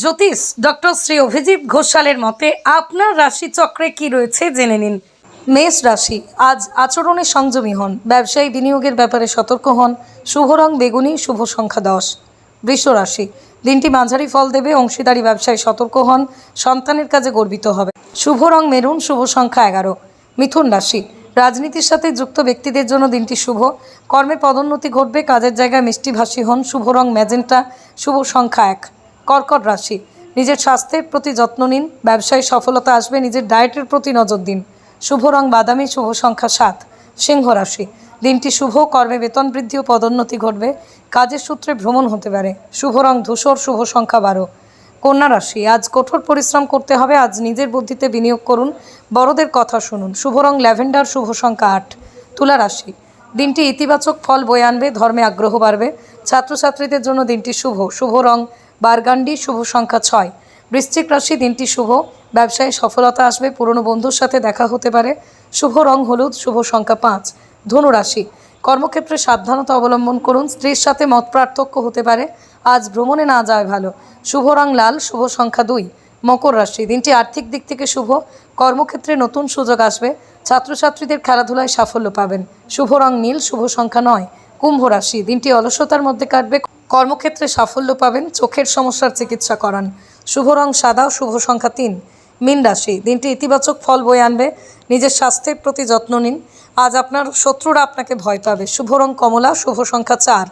জ্যোতিষ, doctor Shri Abhijit ঘোষালের মতে আপনার রাশি চক্রে কি রয়েছে জেনে নিন। মেষ রাশি, আজ আচরণে সংযমী হন, ব্যবসায়ী বিনিয়োগের ব্যাপারে সতর্ক হন, শুভ রং বেগুনি, শুভ সংখ্যা দশ। বৃষ রাশি, দিনটি মাঝারি ফল দেবে, অংশীদারি ব্যবসায় সতর্ক হন, সন্তানের কাজে গর্বিত হবে। শুভ রং মেরুন, শুভ সংখ্যা এগারো। মিথুন রাশি, রাজনীতির সাথে যুক্ত ব্যক্তিদের জন্য দিনটি শুভ। কর্মে পদোন্নতি ঘটবে, কাজের জায়গায় মিষ্টিভাষী হন, শুভ রং ম্যাজেন্টা, শুভ সংখ্যা এক। কর্কট রাশি। নিজের স্বাস্থ্যের প্রতি যত্ন নিন, ব্যবসায় সফলতা আসবে, নিজের ডায়েটের প্রতি নজর দিন। শুভ রং, বাদামি, শুভ সংখ্যা সাত। সিংহ রাশি। দিনটি শুভ, কর্মে বেতন বৃদ্ধি ও পদোন্নতি ঘটবে। কাজের সূত্রে ভ্রমণ হতে পারে। শুভ রং ধূসর, শুভ সংখ্যা বারো। কন্যা রাশি। আজ কঠোর পরিশ্রম করতে হবে, আজ নিজের বুদ্ধিতে বিনিয়োগ করুন, বড়দের কথা শুনুন। শুভ রং ল্যাভেন্ডার, শুভ সংখ্যা আট। তুলা রাশি। দিনটি ইতিবাচক ফল বয়ে আনবে, ধর্মে আগ্রহ বাড়বে। ছাত্রছাত্রীদের জন্য দিনটি শুভ। শুভ রং বারগান্ডি, শুভ সংখ্যা ছয়। বৃশ্চিক রাশি, দিনটি শুভ। ব্যবসায় সফলতা আসবে, পুরনো বন্ধুর সাথে দেখা হতে পারে। শুভ রং হলুদ, শুভ সংখ্যা পাঁচ। ধনু রাশি, কর্মক্ষেত্রে সাবধানতা অবলম্বন করুন। স্ত্রীর সাথে মত পার্থক্য হতে পারে। আজ ভ্রমণে না যাওয়া ভালো। শুভ রং লাল, শুভ সংখ্যা দুই। মকর রাশি, দিনটি আর্থিক দিক থেকে শুভ। কর্মক্ষেত্রে নতুন সুযোগ আসবে। ছাত্রছাত্রীদের খেলাধুলায় সাফল্য পাবেন। শুভ রং নীল, শুভ সংখ্যা নয়। কুম্ভ রাশি, দিনটি অলসতার মধ্যে কাটবে। কর্মক্ষেত্রে সাফল্য পাবেন, চোখের সমস্যার চিকিৎসা করান। শুভ রং সাদা, শুভ সংখ্যা তিন। মীন রাশি, দিনটি ইতিবাচক ফল বয়ে আনবে, নিজের স্বাস্থ্যের প্রতি যত্ন নিন। আজ আপনার শত্রুরা আপনাকে ভয় পাবে। শুভ রং কমলা, শুভ সংখ্যা চার।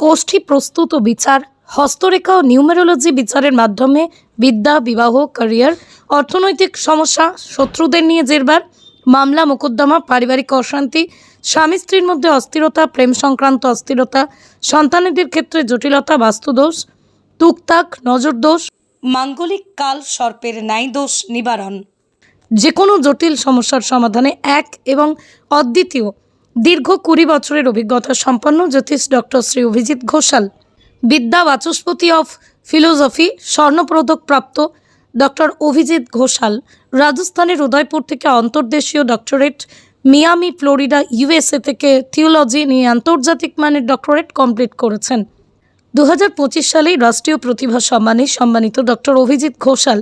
কোষ্ঠী প্রস্তুত ও বিচার, হস্তরেখা ও নিউমেরোলজি বিচারের মাধ্যমে বিদ্যা, বিবাহ, ক্যারিয়ার, অর্থনৈতিক সমস্যা শত্রুদের নিয়ে জেরবার, মামলা, মোকদ্দমা, পারিবারিক অশান্তি স্বামী স্ত্রীর মধ্যে অস্থিরতা, প্রেম সংক্রান্ত অস্থিরতা, সন্তানেদের ক্ষেত্রে জটিলতা, বাস্তুদোষ, তুকতাক, নজরদোষ, মাঙ্গলিক কাল, সর্পের ন্যায় দোষ নিবারণ। যে কোনো জটিল সমস্যার সমাধানে এক এবং অদ্বিতীয় দীর্ঘ কুড়ি বছরের অভিজ্ঞতা সম্পন্ন জ্যোতিষ doctor Shri Abhijit Ghoshal. Vidya Vachaspati of philosophy, স্বর্ণপদক প্রাপ্ত ডক্টর অভিজিৎ ঘোষাল, রাজস্থানের উদয়পুর থেকে অন্তর্দেশীয় ডক্টরেট মিয়ামি, ফ্লোরিডা, ইউএসএ থেকে থিওলজি নিয়ে আন্তর্জাতিক মানের ডক্টরেট কমপ্লিট করেছেন। দু হাজার পঁচিশ সালেই রাষ্ট্রীয় প্রতিভা সম্মানে সম্মানিত ডক্টর অভিজিৎ ঘোষাল,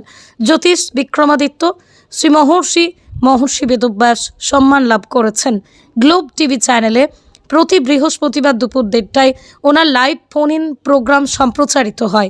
জ্যোতিষ বিক্রমাদিত্য শ্রী মহর্ষি মহর্ষি বেদব্যাস সম্মান লাভ করেছেন। গ্লোব টিভি চ্যানেলে প্রতি বৃহস্পতিবার দুপুর দেড়টায় ওনার লাইভ ফোন ইন প্রোগ্রাম সম্প্রচারিত হয়।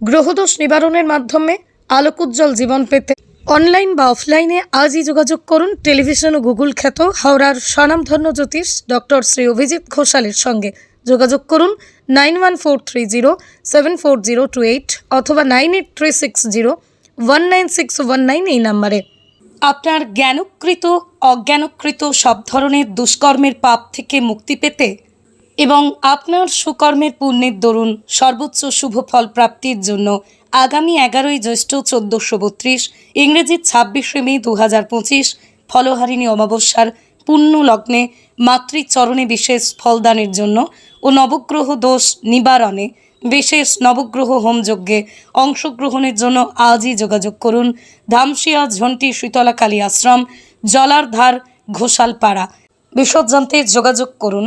গ্রহদোষ নিবারণের মাধ্যমে আলোকোজ্জ্বল জীবন পেতে। অনলাইন বা অফলাইনে আজই যোগাযোগ করুন টেলিভিশন ও গুগল খ্যাত হাওড়ার স্বনামধন্য জ্যোতিষ ডক্টর শ্রী অভিজিৎ ঘোষালের সঙ্গে। যোগাযোগ করুন nine one four three zero seven four zero two eight অথবা nine eight three six zero one nine six one nine এই নাম্বারে। আপনার জ্ঞানকৃত, অজ্ঞানকৃত সব ধরনের দুষ্কর্মের পাপ থেকে মুক্তি পেতে এবং আপনার সুকর্মের পুণ্যের দরুন সর্বোচ্চ শুভ ফল প্রাপ্তির জন্য আগামী এগারোই জ্যৈষ্ঠ চোদ্দোশো বত্রিশ ইংরেজি ছাব্বিশে মে দু হাজার পঁচিশ ফলহারিণী অমাবস্যার পুণ্য লগ্নে মাতৃচরণে বিশেষ ফলদানের জন্য ও নবগ্রহ দোষ নিবারণে বিশেষ নবগ্রহ হোমযজ্ঞে অংশগ্রহণের জন্য আজই যোগাযোগ করুন ধামসিয়া ঝন্টি শীতলা কালী আশ্রম, জলারধার, ঘোষালপাড়া। বিশদ জানতে যোগাযোগ করুন